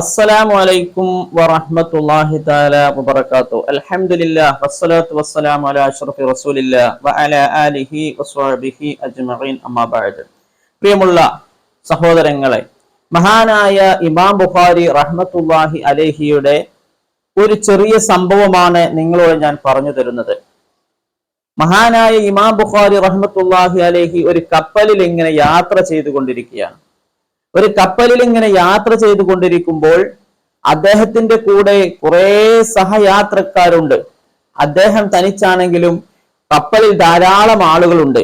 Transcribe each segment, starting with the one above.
അസ്സലാമു അലൈക്കും വറഹ്മത്തുള്ളാഹി തആല വബറകാതുഹു. അൽഹംദുലില്ലാഹ് വസ്സലാത്തു വസ്സലാമു അലാ അഷ്റഫി റസൂലില്ലാഹ് വഅലാ ആലിഹി വസ്വഹ്ബിഹി അജ്മഈൻ. അമ്മാ ബഅദ്. പ്രിയമുള്ള സഹോദരങ്ങളെ മഹാനായ ഇമാം ബുഖാരി റഹ്മത്തുള്ളാഹി അലൈഹിയുടെ ഒരു ചെറിയ സംഭവമാണ് നിങ്ങളോട് ഞാൻ പറഞ്ഞു തരുന്നത്. മഹാനായ ഇമാം ബുഖാരി റഹ്മത്തുള്ളാഹി അലൈഹി ഒരു കപ്പലിൽ ഇങ്ങനെ യാത്ര ചെയ്തുകൊണ്ടിരിക്കുകയാണ്. ഒരു കപ്പലിൽ ഇങ്ങനെ യാത്ര ചെയ്തുകൊണ്ടിരിക്കുമ്പോൾ അദ്ദേഹത്തിന്റെ കൂടെ കുറെ സഹയാത്രക്കാരുണ്ട്. അദ്ദേഹം തനിച്ചാണെങ്കിലും കപ്പലിൽ ധാരാളം ആളുകളുണ്ട്.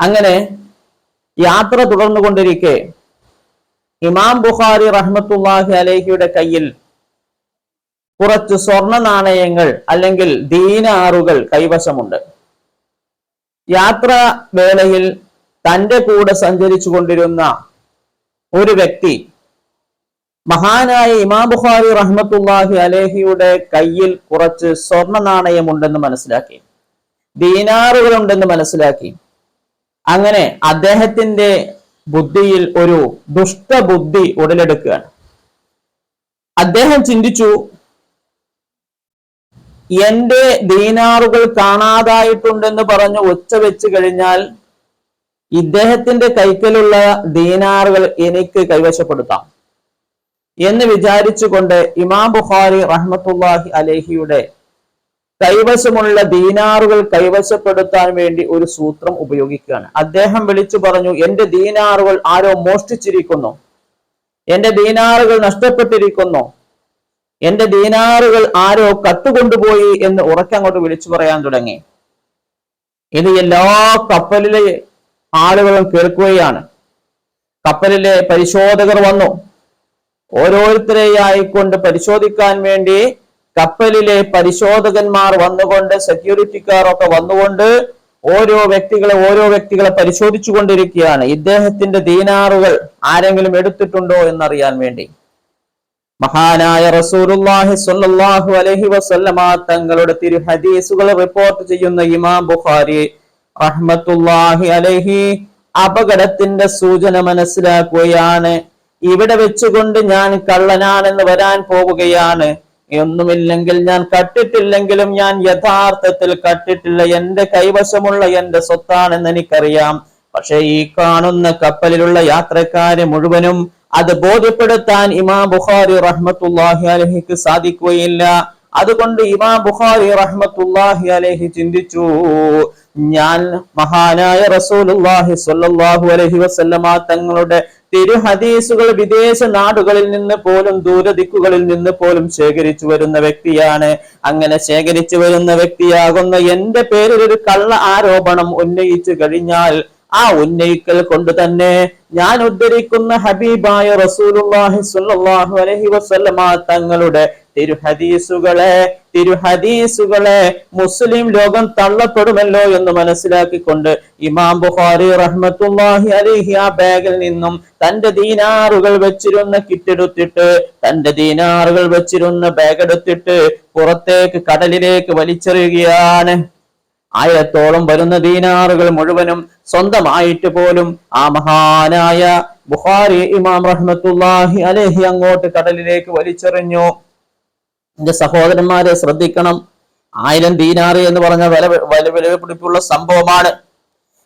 അങ്ങനെ യാത്ര തുടർന്നു തുടർന്നുകൊണ്ടിരിക്കെ ഇമാം ബുഖാരി റഹ്മത്തുല്ലാഹി അലേഹിയുടെ കയ്യിൽ കുറച്ച് സ്വർണ നാണയങ്ങൾ അല്ലെങ്കിൽ ദീനാറുകൾ കൈവശമുണ്ട്. യാത്ര വേളയിൽ തന്റെ കൂടെ സഞ്ചരിച്ചു കൊണ്ടിരുന്ന ഒരു വ്യക്തി മഹാനായ ഇമാം ബുഖാരി റഹ്മത്തുല്ലാഹി അലേഹിയുടെ കയ്യിൽ കുറച്ച് സ്വർണ നാണയമുണ്ടെന്ന് മനസ്സിലാക്കി ദീനാറുകളുണ്ടെന്ന് മനസ്സിലാക്കി. അങ്ങനെ അദ്ദേഹത്തിന്റെ ബുദ്ധിയിൽ ഒരു ദുഷ്ടബുദ്ധി ഉടലെടുക്കുകയാണ്. അദ്ദേഹം ചിന്തിച്ചു എന്റെ ദീനാറുകൾ കാണാതായിട്ടുണ്ടെന്ന് പറഞ്ഞ് ഒച്ച വെച്ച് കഴിഞ്ഞാൽ ഇദ്ദേഹത്തിന്റെ കൈക്കലുള്ള ദീനാറുകൾ എനിക്ക് കൈവശപ്പെടുത്താം എന്ന് വിചാരിച്ചുകൊണ്ട് ഇമാം ബുഖാരി റഹ്മത്തുല്ലാഹി അലേഹിയുടെ കൈവശമുള്ള ദീനാറുകൾ കൈവശപ്പെടുത്താൻ വേണ്ടി ഒരു സൂത്രം ഉപയോഗിക്കുകയാണ്. അദ്ദേഹം വിളിച്ചു പറഞ്ഞു എന്റെ ദീനാറുകൾ ആരോ മോഷ്ടിച്ചിരിക്കുന്നു? എന്റെ ദീനാറുകൾ നഷ്ടപ്പെട്ടിരിക്കുന്നു? എന്റെ ദീനാറുകൾ ആരോ കട്ടുകൊണ്ടുപോയി എന്ന് ഉറക്കങ്ങോട്ട് വിളിച്ചു പറയാൻ തുടങ്ങി. ഇത് എല്ലാ കപ്പലിലെ ആളുകളും കേൾക്കുകയാണ്. കപ്പലിലെ പരിശോധകർ വന്നു. ഓരോരുത്തരെയായിക്കൊണ്ട് പരിശോധിക്കാൻ വേണ്ടി കപ്പലിലെ പരിശോധകന്മാർ വന്നുകൊണ്ട് സെക്യൂരിറ്റിക്കാർ ഒക്കെ വന്നുകൊണ്ട് ഓരോ വ്യക്തികളെ ഓരോ വ്യക്തികളെ പരിശോധിച്ചു കൊണ്ടിരിക്കുകയാണ് ഇദ്ദേഹത്തിന്റെ ദീനാറുകൾ ആരെങ്കിലും എടുത്തിട്ടുണ്ടോ എന്നറിയാൻ വേണ്ടി. മഹാനായ റസൂലുള്ളാഹി സ്വല്ലല്ലാഹു അലൈഹി വസല്ലമ തങ്ങളുടെ തിരു ഹദീസുകൾ റിപ്പോർട്ട് ചെയ്യുന്ന ഇമാം ബുഖാരി റഹ്മത്തുള്ളാഹി അലൈഹി അപകടത്തിന്റെ സൂചന മനസ്സിലാക്കുകയാണ്. ഇവിടെ വെച്ചുകൊണ്ട് ഞാൻ കള്ളനാണെന്ന് വരാൻ പോവുകയാണ്. ഒന്നുമില്ലെങ്കിൽ ഞാൻ കട്ടിട്ടില്ലെങ്കിലും ഞാൻ യഥാർത്ഥത്തിൽ കട്ടിട്ടില്ല. എന്റെ കൈവശമുള്ള എന്റെ സ്വത്താണെന്ന് എനിക്കറിയാം. പക്ഷെ ഈ കാണുന്ന കപ്പലിലുള്ള യാത്രക്കാരെ മുഴുവനും അത് ബോധ്യപ്പെടുത്താൻ ഇമാം ബുഖാരി റഹ്മത്തുല്ലാഹി അലഹിക്ക് സാധിക്കുകയില്ല. അതുകൊണ്ട് ഇമാം ബുഖാരി റഹ്മത്തുല്ലാഹി അലഹി ചിന്തിച്ചു ഞാൻ മഹാനായ റസൂലുള്ളാഹി സ്വല്ലല്ലാഹു അലൈഹി വസല്ലമ തങ്ങളുടെ തിരു ഹദീസുകൾ വിദേശ നാടുകളിൽ നിന്ന് പോലും ദൂരദിക്കുകളിൽ നിന്ന് പോലും ശേഖരിച്ചു വരുന്ന വ്യക്തിയാണ്. അങ്ങനെ ശേഖരിച്ചു വരുന്ന വ്യക്തിയാകുന്ന എന്റെ പേരിൽ ഒരു കള്ള ആരോപണം ഉന്നയിച്ചു കഴിഞ്ഞാൽ ആ ഉന്നയിക്കൽ കൊണ്ട് തന്നെ ഞാൻ ഉദ്ധരിക്കുന്ന ഹബീബായ റസൂലുള്ളാഹി സ്വല്ലല്ലാഹു അലൈഹി വസല്ലമ തങ്ങളുടെ തിരുഹദീസുകളെ തിരുഹദീസുകളെ മുസ്ലിം ലോകം തള്ളപ്പെടുമല്ലോ എന്ന് മനസ്സിലാക്കിക്കൊണ്ട് ഇമാം ബുഖാരി റഹ്മത്തുല്ലാഹി അലൈഹി ആ ബാഗിൽ നിന്നും തന്റെ ദീനാറുകൾ വെച്ചിരുന്ന കിറ്റെടുത്തിട്ട് തന്റെ ദീനാറുകൾ വെച്ചിരുന്ന ബാഗ് എടുത്തിട്ട് പുറത്തേക്ക് കടലിലേക്ക് വലിച്ചെറിയുകയാണ്. ആയത്തോളം വരുന്ന ദീനാറുകൾ മുഴുവനും സ്വന്തമായിട്ട് പോലും ആ മഹാനായ ബുഖാരി ഇമാം റഹ്മത്തുല്ലാഹി അലഹി അങ്ങോട്ട് കടലിലേക്ക് വലിച്ചെറിഞ്ഞു. എന്റെ സഹോദരന്മാരെ ശ്രദ്ധിക്കണം. ആയിരം ദീനാറ് എന്ന് പറഞ്ഞ വില വില വിലപിടിപ്പുള്ള സംഭവമാണ്.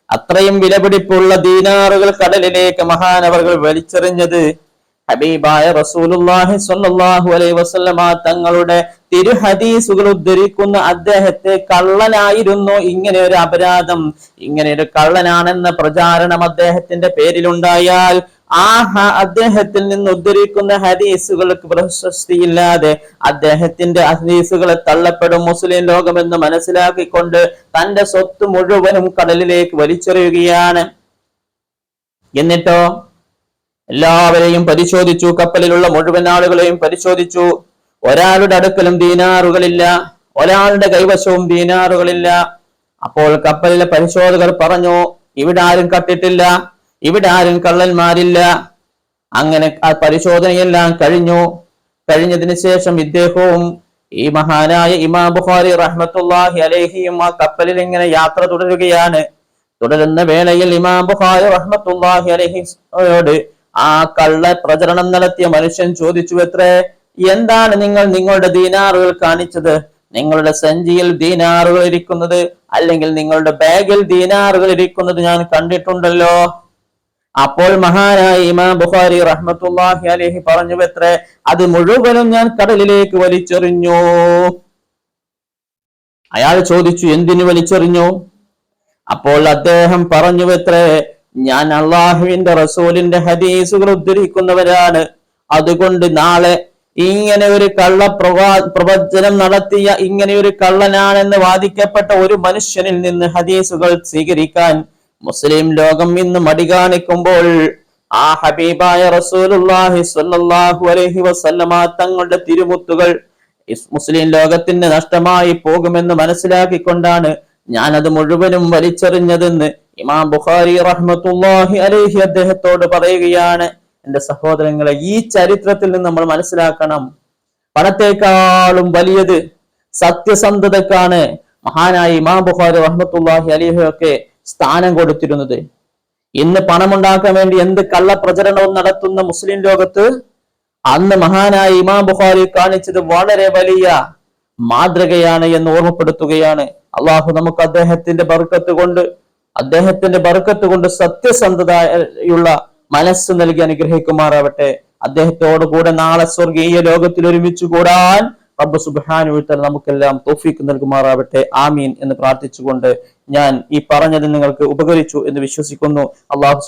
അത്രയും വിലപിടിപ്പുള്ള ദീനാറുകൾ കടലിലേക്ക് മഹാനവറുകൾ വലിച്ചെറിഞ്ഞത് ഹബീബായ റസൂലുള്ളാഹി സ്വല്ലല്ലാഹു അലൈഹി വസല്ലമ തങ്ങളുടെ തിരുഹദീസുകൾ ഉദ്ധരിക്കുന്ന അദ്ദേഹത്തെ കള്ളനായിരുന്നു. ഇങ്ങനെ ഒരു അപരാധം ഇങ്ങനെ ഒരു കള്ളനാണെന്ന പ്രചാരണം അദ്ദേഹത്തിന്റെ പേരിലുണ്ടായാൽ ആ അദ്ദേഹത്തിൽ നിന്ന് ഉദ്ധരിക്കുന്ന ഹദീസുകൾക്ക് പ്രശസ്തിയില്ലാതെ അദ്ദേഹത്തിന്റെ ഹദീസുകളെ തള്ളപ്പെടും മുസ്ലിം ലോകമെന്ന് മനസ്സിലാക്കിക്കൊണ്ട് തന്റെ സ്വത്ത് മുഴുവനും കടലിലേക്ക് വലിച്ചെറിയുകയാണ്. എന്നിട്ടോ? എല്ലാവരെയും പരിശോധിച്ചു കപ്പലിലുള്ള മുഴുവൻ ആളുകളെയും പരിശോധിച്ചു. ഒരാളുടെ അടുക്കലും ദീനാറുകളില്ല. ഒരാളുടെ കൈവശവും ദീനാറുകളില്ല. അപ്പോൾ കപ്പലിലെ പരിശോധകർ പറഞ്ഞു ഇവിടെ ആരും കട്ടിട്ടില്ല. ഇവിടെ ആരും കള്ളന്മാരില്ല. അങ്ങനെ ആ പരിശോധനയെല്ലാം കഴിഞ്ഞു. കഴിഞ്ഞതിന് ശേഷം ഇദ്ദേഹവും ഈ മഹാനായ ഇമാം ബുഖാരി റഹ്മത്തുള്ളാഹി അലേഹിയും ആ കപ്പലിൽ ഇങ്ങനെ യാത്ര തുടരുകയാണ്. തുടരുന്ന വേളയിൽ ഇമാം ബുഖാരി റഹ്മത്തുള്ളാഹി അലൈഹിയോട് ആ കള്ള പ്രചരണം നടത്തിയ മനുഷ്യൻ ചോദിച്ചു എത്രേ എന്താണ് നിങ്ങൾ നിങ്ങളുടെ ദീനാറുകൾ കാണിച്ചത്? നിങ്ങളുടെ സഞ്ചിയിൽ ദീനാറുകൾ ഇരിക്കുന്നത് അല്ലെങ്കിൽ നിങ്ങളുടെ ബാഗിൽ ദീനാറുകൾ ഇരിക്കുന്നത് ഞാൻ കണ്ടിട്ടുണ്ടല്ലോ? അപ്പോൾ മഹാനായ ഇമാം ബുഖാരി റഹ്മത്തുള്ളാഹി അലൈഹി പറഞ്ഞു എത്രേ അത് മുഴുവനും ഞാൻ കടലിലേക്ക് വലിച്ചെറിഞ്ഞു. അയാൾ ചോദിച്ചു എന്തിനു വലിച്ചെറിഞ്ഞു? അപ്പോൾ അദ്ദേഹം പറഞ്ഞു എത്രേ ഞാൻ അള്ളാഹുവിന്റെ റസൂലിന്റെ ഹദീസുകൾ ഉദ്ധരിക്കുന്നവരാണ്. അതുകൊണ്ട് നാളെ ഇങ്ങനെ ഒരു കള്ള പ്രവാ പ്രവചനം നടത്തിയ ഇങ്ങനെ ഒരു കള്ളനാണെന്ന് വാദിക്കപ്പെട്ട ഒരു മനുഷ്യനിൽ നിന്ന് ഹദീസുകൾ സ്വീകരിക്കാൻ മുസ്ലിം ലോകം ഇന്ന് മടി കാണിക്കുമ്പോൾ ആ ഹബീബായ റസൂലുള്ളാഹി സ്വല്ലല്ലാഹു അലൈഹി വസല്ലമ തങ്ങളുടെ തിരുമുത്തുകൾ മുസ്ലിം ലോകത്തിന് നഷ്ടമായി പോകുമെന്ന് മനസ്സിലാക്കിക്കൊണ്ടാണ് ഞാൻ അത് മുഴുവനും വലിച്ചെറിഞ്ഞതെന്ന് ഇമാം ബുഖാരി റഹ്മത്തുള്ളാഹി അലൈഹി അദ്ദേഹത്തോട് പറയുകയാണ്. എന്റെ സഹോദരങ്ങളെ ഈ ചരിത്രത്തിൽ നിന്ന് നമ്മൾ മനസ്സിലാക്കണം. പണത്തെക്കാളും വലിയത് സത്യസന്ധതക്കാണ് മഹാനായ ഇമാം ബുഖാരി റഹ്മത്തുള്ളാഹി അലൈഹി ഒക്കെ സ്ഥാനം കൊടുത്തിരുന്നത്. ഇന്ന് പണമുണ്ടാക്കാൻ വേണ്ടി എന്ത് കള്ളപ്രചരണവും നടത്തുന്ന മുസ്ലിം ലോകത്ത് അന്ന് മഹാനായ ഇമാം ബുഖാരി കാണിച്ചത് വളരെ വലിയ മാതൃകയാണ് എന്ന് ഓർമ്മപ്പെടുത്തുകയാണ്. അള്ളാഹു നമുക്ക് അദ്ദേഹത്തിന്റെ ബർക്കത്ത് കൊണ്ട് അദ്ദേഹത്തിന്റെ ബർക്കത്ത് കൊണ്ട് സത്യസന്ധതയുള്ള മനസ്സ് നൽകി അനുഗ്രഹിക്കുമാറാവട്ടെ. അദ്ദേഹത്തോടു കൂടെ നാളെ സ്വർഗീയ ലോകത്തിൽ ഒരുമിച്ച് കൂടാൻ റബ്ബ് തആല നമുക്കെല്ലാം തൗഫീഖ് നൽകുമാറാവട്ടെ. ആമീൻ എന്ന് പ്രാർത്ഥിച്ചുകൊണ്ട് ഞാൻ ഈ പറഞ്ഞത് നിങ്ങൾക്ക് ഉപകരിച്ചു എന്ന് വിശ്വസിക്കുന്നു. അള്ളാഹു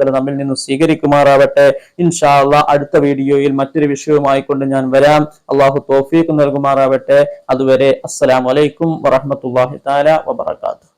തആല നമ്മിൽ നിന്നും സ്വീകരിക്കുമാറാവട്ടെ. ഇൻഷാ അള്ളാഹ് അടുത്ത വീഡിയോയിൽ മറ്റൊരു വിഷയവുമായി കൊണ്ട് ഞാൻ വരാം. അള്ളാഹു തൗഫീഖ് നൽകുമാറാവട്ടെ. അതുവരെ അസ്സലാമു അലൈക്കും വറഹ്മത്തുള്ളാഹി തആല വബറകാതുഹു.